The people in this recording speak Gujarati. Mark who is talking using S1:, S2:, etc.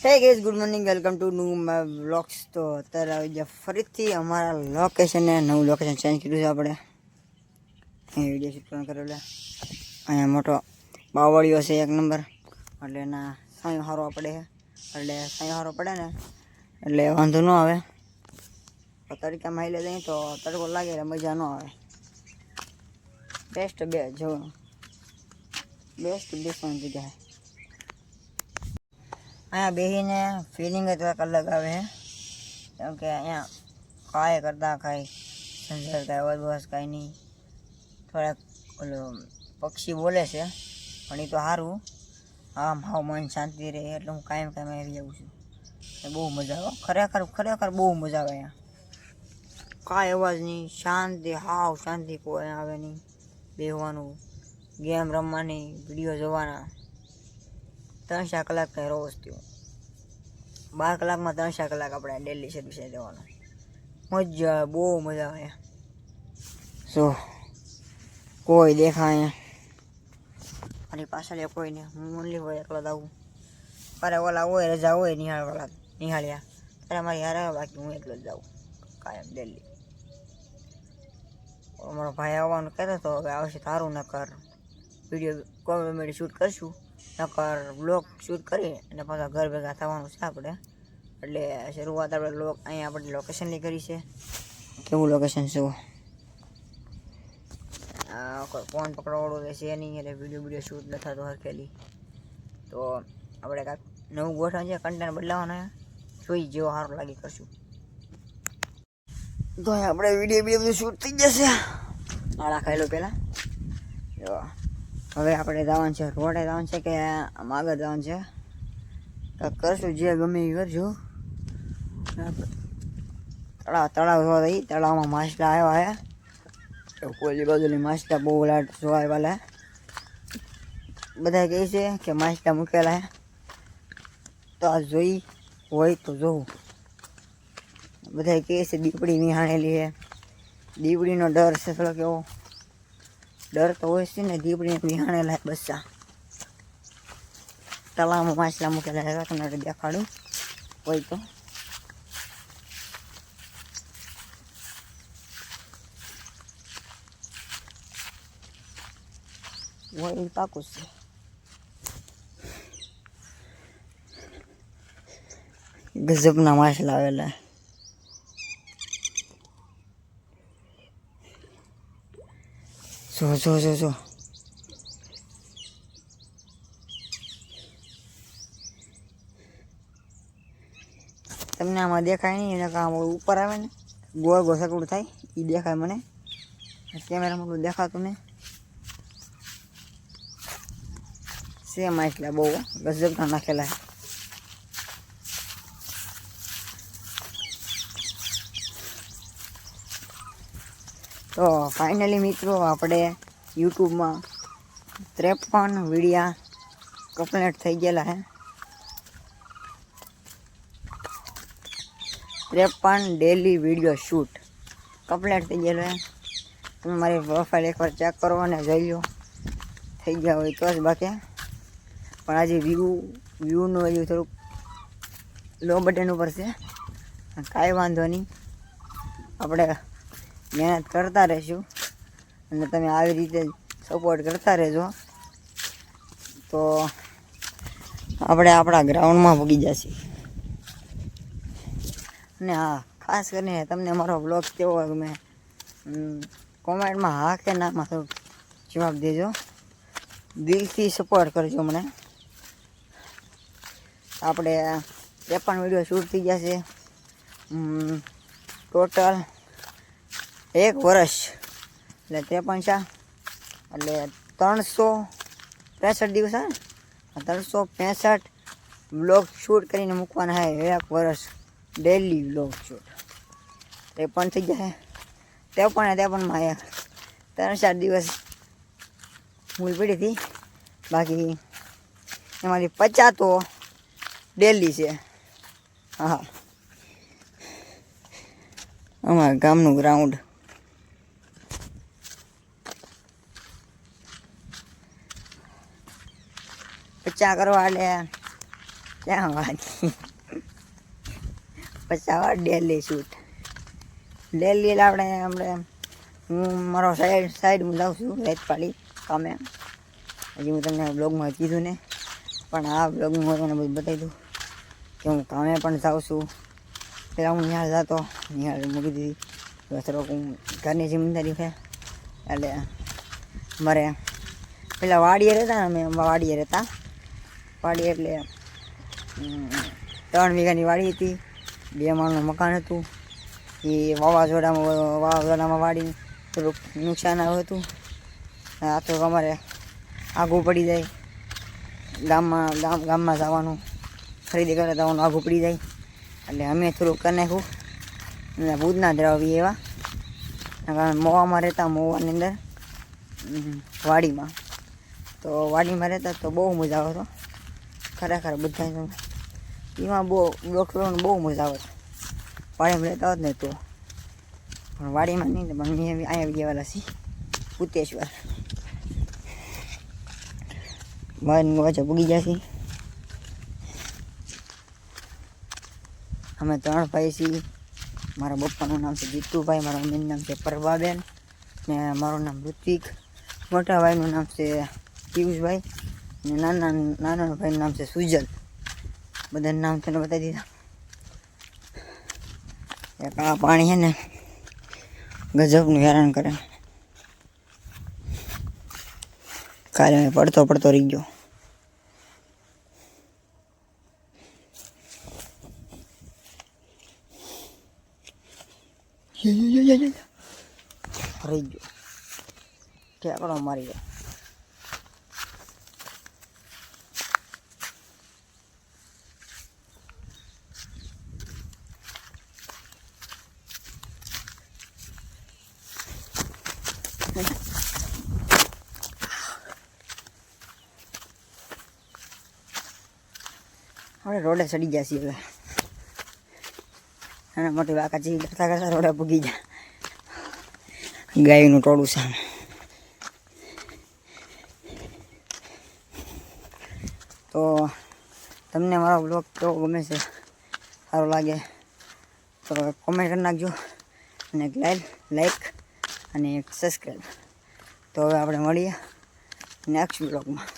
S1: Hey guys good morning welcome to new my blogs તો અત્યારે આવી ગયા ફરીથી અમારા લોકેશને નવું લોકેશન ચેન્જ કર્યું છે આપણે. અહીં વીડિયો શૂટ પણ કરેલો અહીંયા મોટો બાવળીઓ છે એક નંબર એટલે એના સાંયો હારો પડે એટલે સાંયો હારો પડે ને, એટલે વાંધો ન આવે. તડકા હાલે લે તો તડકો લાગે એટલે મજા ન આવે. બેસ્ટ બે, જો. બેસ્ટ બેસવાની જગ્યા છે અહીંયા બેસીને ફિલિંગ જ કંઈક અલગ આવે છે કેમ કે અહીંયા કાંઈ કરતા કાંઈ સંસાર કાંઈ અવાજ કાંઈ નહીં. થોડાક ઓલું પક્ષી બોલે છે, પણ એ તો સારું આમ હાવ મન શાંતિ રહે, એટલે હું કાયમ કાયમ આવી જાઉં છું. એ બહુ મજા આવે ખરેખર ખરેખર બહુ મજા આવે અહીંયા. કાંઈ અવાજ નહીં, શાંતિ, હાવ શાંતિ કોઈ આવે નહીં. બેહવાનું, ગેમ રમવાની, વીડિયો જોવાના. ત્રણ ચાર કલાક કંઈ રોજ થયું. બાર કલાકમાં ત્રણ ચાર કલાક આપણે ડેલી સર્વિસે જવાનું. મજા આવે, બહુ મજા આવે. સો કોઈ દેખાય મારી પાછળ કોઈ નહીં. હું ઓનલી હોય એકલો આવું. અરે ઓલા હોય રજા હોય નિહાળવાળા નિહાળ્યા. અરે મારી હારે બાકી હું એકલો જ જાઉં કાયમ ડેલી. અમારો ભાઈ આવવાનું કહેતો હતો હવે આવશે તારું નકર વીડિયો કોમેડી શૂટ કરશું. નકર બ્લોગ શૂટ કરી અને પાછા ઘર ભેગા થવાનું છે આપણે એટલે શરૂઆત આપણે લોક અહીંયા આપણે લોકેશનની કરી છે. કેવું લોકેશન છે કોઈ ફોન પકડવાળો રહેશે નહીં, એટલે વીડિયો વીડિયો શૂટ ન થતો હરખેલી તો આપણે કાંઈક નવું ગોઠવણ છે કન્ટેન્ટ બદલાવાના જોઈ, જેવો સારો લાગી કરશું. તો આપણે વીડિયો વીડિયો બધું શૂટ થઈ જશે. આ ખાઈ લો પહેલાં. જો. હવે આપણે જવાનું છે, રોડે જવાનું છે કે આમ આગળ જવાનું છે? તો કરશું જે ગમે એ કરશું તળાવ તળાવ જોવા જઈ તળાવમાં માછલા આવ્યા હે. કોલી બાજુની માછલા બહુ લાટ જોવા આવ્યા બધા કહે છે કે માછલા મૂકેલા હે. તો આ જોઈ હોય તો જોવું બધા કહે છે દીપડી નિહાળેલી છે દીપડીનો ડર છે થોડો કેવો ડર તો હોય છે ને દીપડીને નિહાળેલા બચ્ચા. તળાવમાં માછલા મૂકેલા છે તમને દેખાડું. હોય તો. હોય પાકું છે. ગજબના માછલા આવેલા. જો જો જો જો. તમને આમાં દેખાય નહીં, એના કામ ઉપર આવે ને, ગોળ ગો સકડું થાય એ દેખાય મને. કેમેરામાં બધું દેખાતું ને સેમ એટલે બહુ ગજબના નાખેલા છે. તો ફાઇનલી મિત્રો આપણે યુટ્યુબમાં ત્રેપન વિડિયા કમ્પ્લેટ થઈ ગયેલા છે ત્રેપન ડેલી વીડિયો શૂટ કમ્પ્લેટ થઈ ગયેલો હે. તમે મારી પ્રોફાઇલ એકવાર ચેક કરો અને જોઈ લો. થઈ ગયા હોય તો જ બાકી. પણ આજે વ્યૂ વ્યૂનું હજુ થોડુંક લો બટન ઉપર છે. કાંઈ વાંધો નહીં. આપણે મહેનત કરતા રહીશું અને તમે આવી રીતે સપોર્ટ કરતા રહેજો. તો આપણે આપણા ગ્રાઉન્ડમાં ભૂગી જશે. અને હા, ખાસ કરીને તમને મારો બ્લોગ કેવો ગમે કોમેન્ટમાં હા કે નામાં થોડુંક જવાબ દેજો. દિલથી સપોર્ટ કરજો મને આપણે ત્રેપન વીડિયો શૂટ થઈ ગયા છે. ટોટલ એક વર્ષ. એટલે ત્રેપન છે. એટલે ત્રણસો ત્રેસઠ દિવસ હા ત્રણસો પેંસઠ બ્લોગ શૂટ કરીને મૂકવાના હે એક વર્ષ. ડેલી બ્લોગ શૂટ ત્રેપન થઈ જાય ત્રેપન તે ત્રેપનમાં એક. ત્રણ ચાર દિવસ મૂલ પડી હતી. બાકી એમાંથી પચાસ તો ડેલી છે. હા અમારા ગામનું ગ્રાઉન્ડ પચાસ કરવા એટલે ક્યાં વાત પછી આવા ડેલી શૂટ. ડેલી આપણે આપણે, હું મારો સાઈડ સાઈડ હું જાઉં છું રેતપાળી કામે. હજી હું તમને બ્લોગમાં કીધું ને, પણ આ બ્લોગમાં હું તમને બધું બતાવી દઉં કે હું કામે પણ જાઉં છું. પહેલાં હું નિહાળ જતો, નિહાળ મૂકી દીધી. થોડોક ઘરની જિમ્મેદારી છે. એટલે, મારે, પેલા વાડીએ રહેતા ને અમે વાડીએ રહેતા. વાડી એટલે, ત્રણ વીઘાની વાડી હતી, બે માળનું મકાન હતું, એ વાવાઝોડામાં વાવાઝોડામાં વાડી થોડુંક નુકસાન આવ્યું હતું. આ તો અમારે આઘું પડી જાય, ગામમાં, ગામ, ગામમાં જવાનું, ખરીદી કરે જવાનું આઘું પડી જાય. એટલે અમે થોડુંક કરી નાખ્યું. અને ભૂતના દ્રવ્ય એવા. કારણ મોવામાં રહેતા મોવાની અંદર વાડીમાં. તો વાડીમાં રહેતા તો બહુ મજા આવે તો ખરેખર બધા એમાં બહુ, ડોક્ટરોને બહુ મજા આવે વાડીમાં રહેતા હોત ને તો. પણ વાડીમાં નહીં પણ અહીંયા આવી ગયેલા છીએ. ભૂતેશ્વર. મન વચ્ચે પૂગી છીએ. અમે ત્રણ ભાઈ છીએ. મારા પપ્પાનું નામ છે જીતુભાઈ, મારા મમ્મીનું નામ છે પ્રભાબેન ને મારું નામ ઋત્વિક. મોટા ભાઈનું નામ છે પિયુષભાઈ. ને નાના નાના ભાઈનું નામ છે સુજલ. બધાનું નામ તને બતાવી દીધા. એક આ પાણી છે ને ગજબનું હેરાન કરે. કાલે પડતો પડતો રહી ગયો. રહી ગયો. ઠેકડો મારી ગયો. હવે રોડે ચડી ગયા છીએ હવે. અને મોટી વાકાચી કરતા કરતા રોડે પૂગી ગયા. ગાયનું ટોળું સામે તો તમને મારો બ્લોગ કેવો ગમે છે? સારો લાગે? તો કોમેન્ટ કરી નાખજો. અને એક લાઈક લાઈક અને એક સબસ્ક્રાઈબ તો હવે આપણે મળીએ નેક્સ્ટ બ્લોગમાં